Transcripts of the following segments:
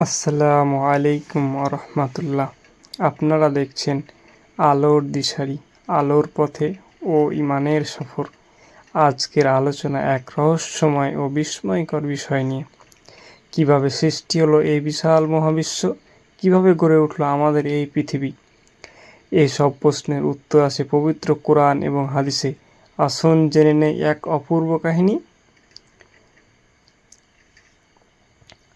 আসসালামু আলাইকুম রহমতুল্লাহ আপনারা দেখছেন আলোর দিশারি, আলোর পথে ও ইমানের সফর। আজকের আলোচনা এক রহস্যময় ও বিস্ময়কর বিষয় নিয়ে। কীভাবে সৃষ্টি হলো এই বিশাল মহাবিশ্ব? কীভাবে গড়ে উঠল আমাদের এই পৃথিবী? এই সব প্রশ্নের উত্তর আছে পবিত্র কোরআন এবং হাদিসে। আসুন জেনে নেই এক অপূর্ব কাহিনী।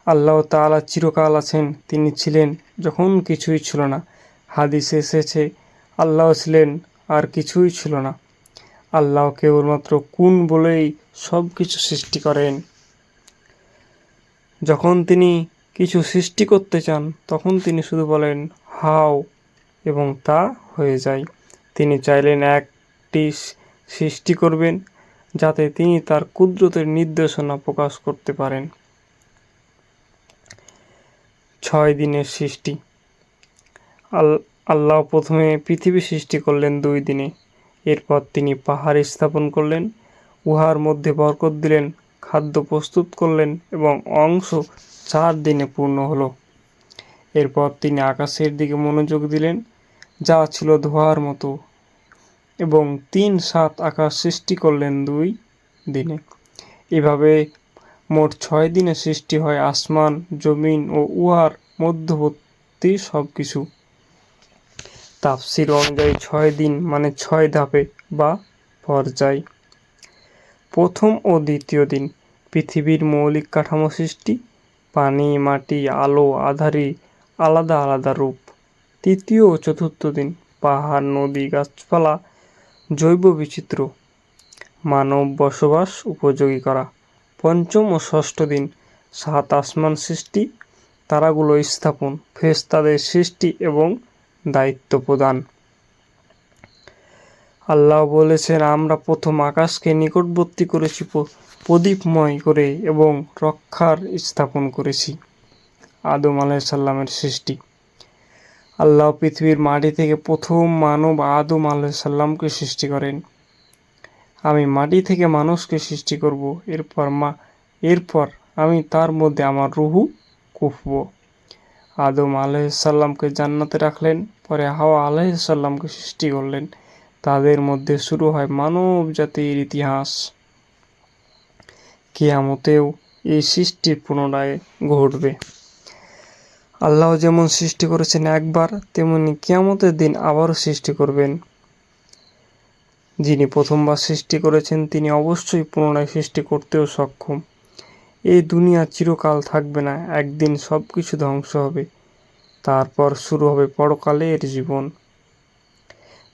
আল্লাহ তালা চিরকাল আছেন, তিনি ছিলেন, যখন কিছুই ছিল না। হাদিসে এসেছে, আল্লাহ ছিলেন, আর কিছুই ছিল না। আল্লাহ কেবলমাত্র কুন বলেই সব কিছু সৃষ্টি করেন। যখন তিনি কিছু সৃষ্টি করতে চান, তখন তিনি শুধু বলেন, হাও, এবং তা হয়ে যায়। তিনি চাইলেন একটি সৃষ্টি করবেন, যাতে তিনি তার কুদরতের নির্দেশনা প্রকাশ করতে পারেন। ছয় দিনের সৃষ্টি। আল্লাহ প্রথমে পৃথিবী সৃষ্টি করলেন দুই দিনে। এরপর তিনি পাহাড় স্থাপন করলেন, উহার মধ্যে বরকত দিলেন, খাদ্য প্রস্তুত করলেন এবং অংশ চার দিনে পূর্ণ হলো। এরপর তিনি আকাশের দিকে মনোযোগ দিলেন, যা ছিল ধোয়ার মতো, এবং তিন সাত আকাশ সৃষ্টি করলেন দুই দিনে। এভাবে মোট ছয় দিনে সৃষ্টি হয় আসমান, জমিন ও উহার মধ্যবর্তী সব কিছু তাফসির অনুযায়ী ছয় দিন মানে ছয় ধাপে বা পর্যায়। প্রথম ও দ্বিতীয় দিন, পৃথিবীর মৌলিক কাঠামো সৃষ্টি, পানি, মাটি, আলো, আধারি, আলাদা আলাদা রূপ। তৃতীয় ও চতুর্থ দিন, পাহাড়, নদী, গাছপালা, জৈব বিচিত্র মানব বসবাস উপযোগী করা। পঞ্চম ও ষষ্ঠ দিন, সাত আসমান সৃষ্টি তারাগুলো স্থাপন, ফেরেশতাদের সৃষ্টি এবং দায়িত্ব প্রদান। আল্লাহ বলেছেন, আমরা প্রথম আকাশকে নিকটবর্তী করেছি, প্রদীপময় করে এবং রক্ষার স্থাপন করেছি। আদম আলাইসাল্লামের সৃষ্টি। আল্লাহ পৃথিবীর মাটি থেকে প্রথম মানব আদম আলাইসাল্লামকে সৃষ্টি করেন। আমি মাটি থেকে মানুষকে সৃষ্টি করব, এরপর মা এরপর আমি তার মধ্যে আমার রুহু কুফব। আদম আলাইসাল্লামকে জান্নাতে রাখলেন, পরে হাওয়া আলাইসাল্লামকে সৃষ্টি করলেন। তাদের মধ্যে শুরু হয় মানব জাতির ইতিহাস। কেয়ামতেও এই সৃষ্টির পুনরায় ঘটবে। আল্লাহ যেমন সৃষ্টি করেছেন একবার, তেমনি কেয়ামতের দিন আবারও সৃষ্টি করবেন। যিনি প্রথমবার সৃষ্টি করেছেন, তিনি অবশ্যই পুনরায় সৃষ্টি করতেও সক্ষম। এই দুনিয়া চিরকাল থাকবে না, একদিন সব কিছু ধ্বংস হবে। তারপর শুরু হবে পরকালের জীবন।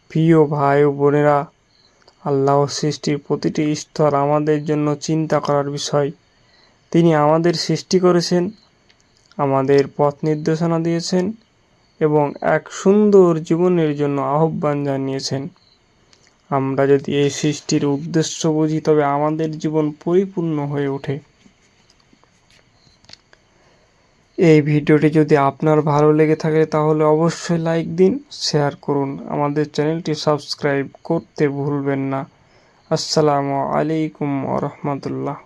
প্রিয় ভাই ও বোনেরা, আল্লাহ সৃষ্টির প্রতিটি স্তর আমাদের জন্য চিন্তা করার বিষয়। তিনি আমাদের সৃষ্টি করেছেন, আমাদের পথ নির্দেশনা দিয়েছেন এবং এক সুন্দর জীবনের জন্য আহ্বান জানিয়েছেন। আমরা যদি এই সৃষ্টির উদ্দেশ্য বুঝি, তবে আমাদের জীবন পরিপূর্ণ হয়ে ওঠে। এই ভিডিওটি যদি আপনার ভালো লেগে থাকে তাহলে অবশ্যই লাইক দিন, শেয়ার করুন। আমাদের চ্যানেলটি সাবস্ক্রাইব করতে ভুলবেন না। আসসালামু আলাইকুম রহমতুল্লাহ।